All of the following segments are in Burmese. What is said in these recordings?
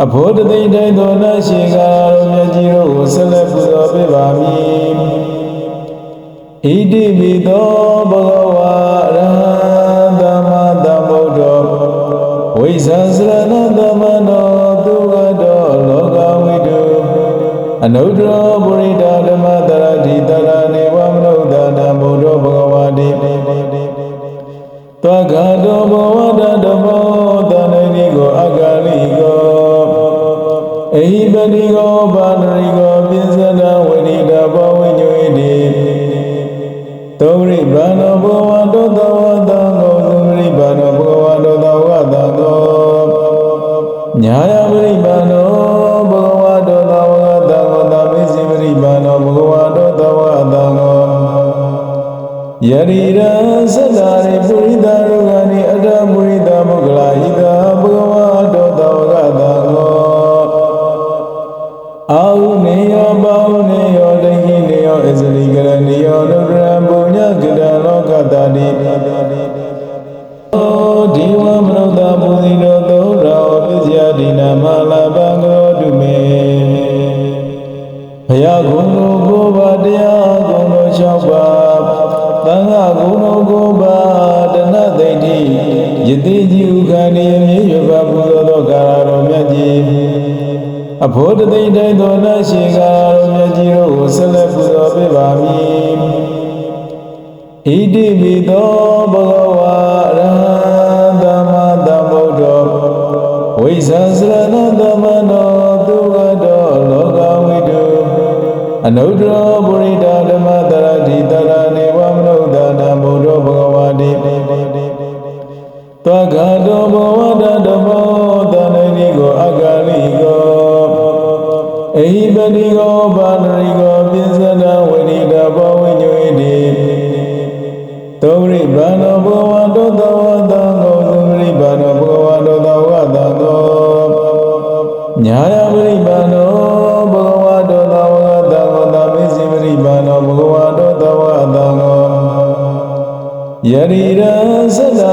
အဖို့တသိမ့်တိုင်းသောနတ်ရှိကာရတော်မြတ်ကြီးတို့ကိုဆက်လက်ပူဇော်ပေးပါမည်ဣတိပိသောဘဂဝါရဟံသမ္မာသမ္ဗုဒ္ဓောဝိဇ္ဇာစရဏသမနောသူကတောလောကဝိတုအနုတ္တရောပုရိဒဓမ္မတ အဖို့တသိမ့်တိုင်းသောနတ်ရှိကာရတော်မြတ်ကြီးတို့ကိုဆက်လက်ပူဇော်ပေးပါမည်ဣတိပိသောဘဂဝါရဟံသမ္မာသမ္ဗုဒ္ဓောဝိဇ္ဇာစရဏသမနောသူကတောလောကဝိတုအနုတ္တရောပုရိ အဟိပတိကိုပါဏရိကိုပိစဒဝိနိတဘောဝိညွေတိသောရိဘာနောဘဝတောတဝတံကိုသုရိဘာနောဘဂဝတောတဝတံကိုညာယပရိဘာနောဘဂဝတောတဝတံကိုသမိစီပရိဘာနောဘဂဝတောတဝတံကိုယရိရသတ္တာ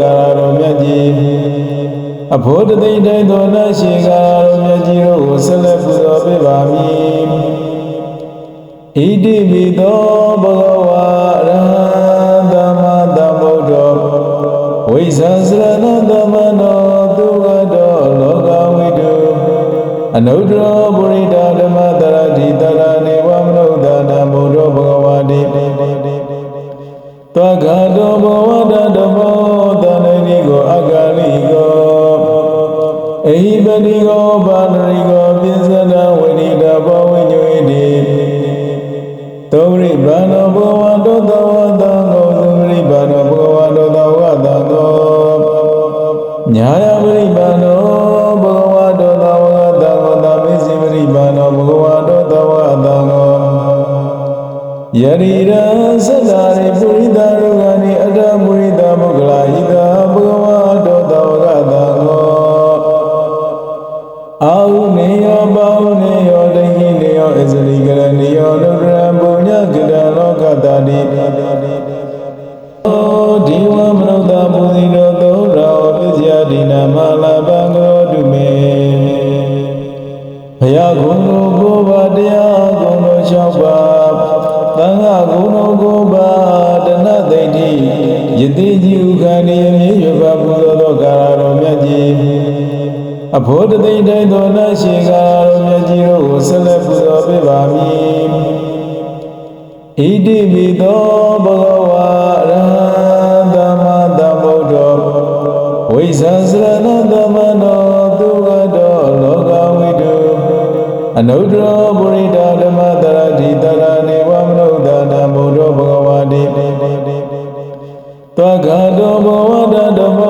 ကာရတော်မြတ်ကြီးအဖို့တသိမ့်တိုင်းသောနတ်ရှိကာရတော်မြတ်ကြီးတို့ကိုဆက်လက်ပူဇော်ပေးပါမည်ဣတိပိသောဘဂဝါရဟံသမ္မာသမ္ဗုဒ္ဓောဝိဇ္ဇာစရဏသမနောသူကတောလောကဝိတုအနုတ္တရောပုရိဒဓမ္မ ပါဏရိကိုပိစဒဝိနိတဘောဝိညွေတိသောရိဘာနောဘ ရားကုံတို့ကိုပါတရားကုံတို့၆ပါးသံဃာကုံတို့ကိုပါတဏသိဋ္ဌိယတိကြီးဥခန္ဒီအမြင့်ရွယ်ပါပူဇော်သောကာရတော်မြတ်ကြီးအဖို့တသိမ့်တိုင်းသောနတ်ရှိကာရတော်မြတ်ကြီးတို့ကိုဆက်လက်ပူဇော်ပေးပါမည်ဣတိပိသောဘဂဝါရဟံ အနုတ္တရောပုရိတာဓမ္မတရတိတရနေဝမနုဿာနာဘုရောဘဂဝါတိသောကတောဘဝတ္တဘော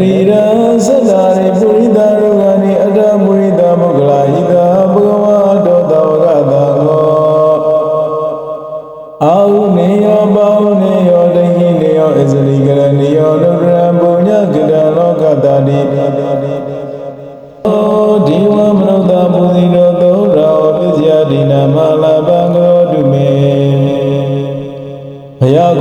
ရိရံသတ္တာရိပုရိသရုဂာနိအတ္တမုရိတမုဂ္ဂလာဟိတာဘဂဝါတောတဝကတံကောအာဟုနေယောပါဟုနေယောတဟိနေယောအစ္စရိကရဏီယောနုရံပုညကတံလောကတာတိဒီဝမနုဿပူဇိတောသောရာပစ္စယဒိနာမလာဘံကောတုမေဘုရား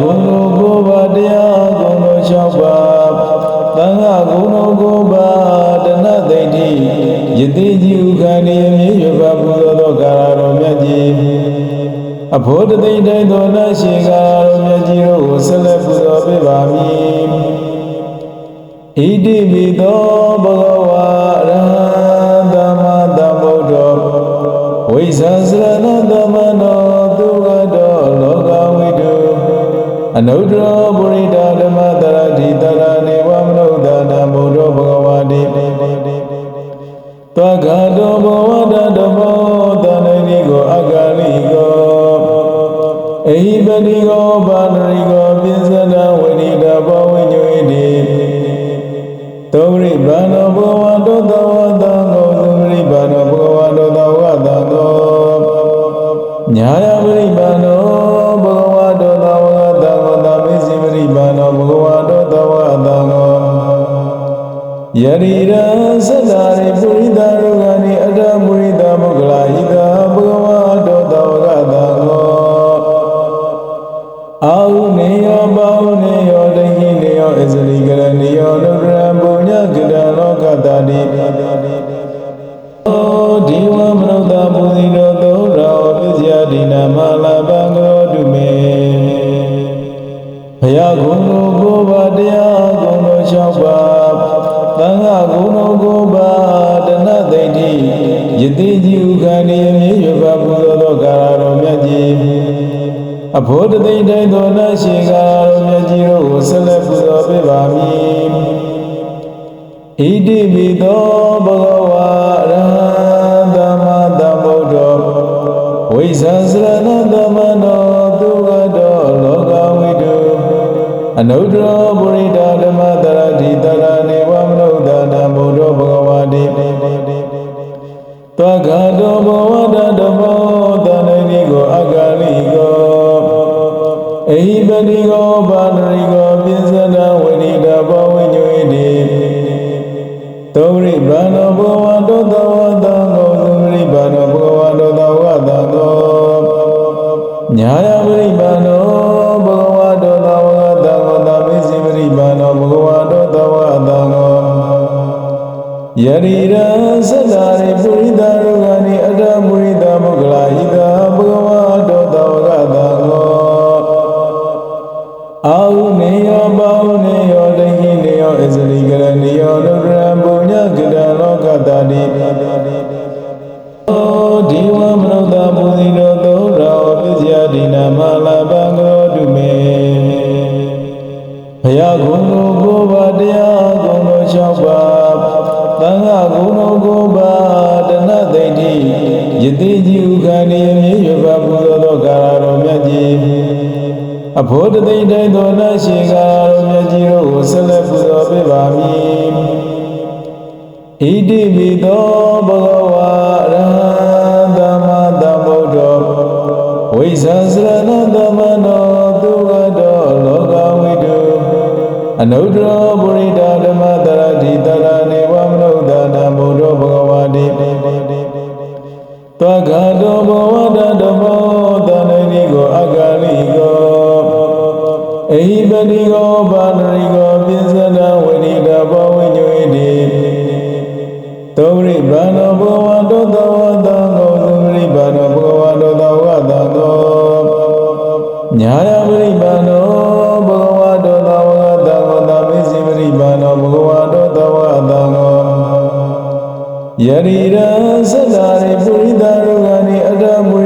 ယတိကြီးဥခန္ဒီအမြင့်ရပါပူဇော်သောကာရတော်မြတ်ကြီးအဖို့တသိမ့်တိုင်းသောနတ်ရှိကာရတော်မြတ်ကြီးတို့ကိုဆက်လက်ပူဇော်ပေးပါမည်ဣတိပိသောဘဂဝါရဟံသမ္မာသမ္ဗုဒ္ဓောဝိဇ္ဇာစရဏသမနောသူကတောလောကဝိတုအနုတ္တရောပုရိဒဓမ္မတ အိ အဖို့တသိမ့်တိုင်းသောနတ်ရှိကာရတော်မြတ်ကြီးတို့ကိုဆက်လက်ပူဇော်ပေးပါမည်ဣတိပိသောဘဂဝါရဟံသမ္မာသမ္ဗုဒ္ဓောဝိဇ္ဇာစရဏသမနောသူကတောလောကဝိတုအနုတ္တရောပုရိဒဓမ္မတရတိတရနေဝမနုဿာနဗုဒ္ဓဘဂဝါတိသောကတောဘဝတဓမ္မော တိကိုပါဏရိကိုပိစဒဝိနိတဘောဝိညွေတိသောရိဘာနောဘဝတောတဝတံကိုသုရိဘာနောဘဂဝတောတဝတံကိုညာယပရိဘာနော ယတိကြီးဥခန္ဒီအမြင့်ရပါပူဇော်သောကာရတော်မြတ်ကြီးအဖို့တသိမ့်တိုင်းသောနတ်ရှိကာရတော်မြတ်ကြီးတို့ကိုဆက်လက်ပူဇော်ပေးပါမည်ဣတိပိသောဘဂဝါရဟံသမ္မာသမ္ဗုဒ္ဓောဝိဇ္ဇာစရဏသမနောသူကတောလောကဝိတုအနုတ္တရောပုရိဒဓမ္မတရတိ သောကတောဘဝတဓမ္ရိရံသတ္တာရိပုရိသရုဂာနိအတ္တမု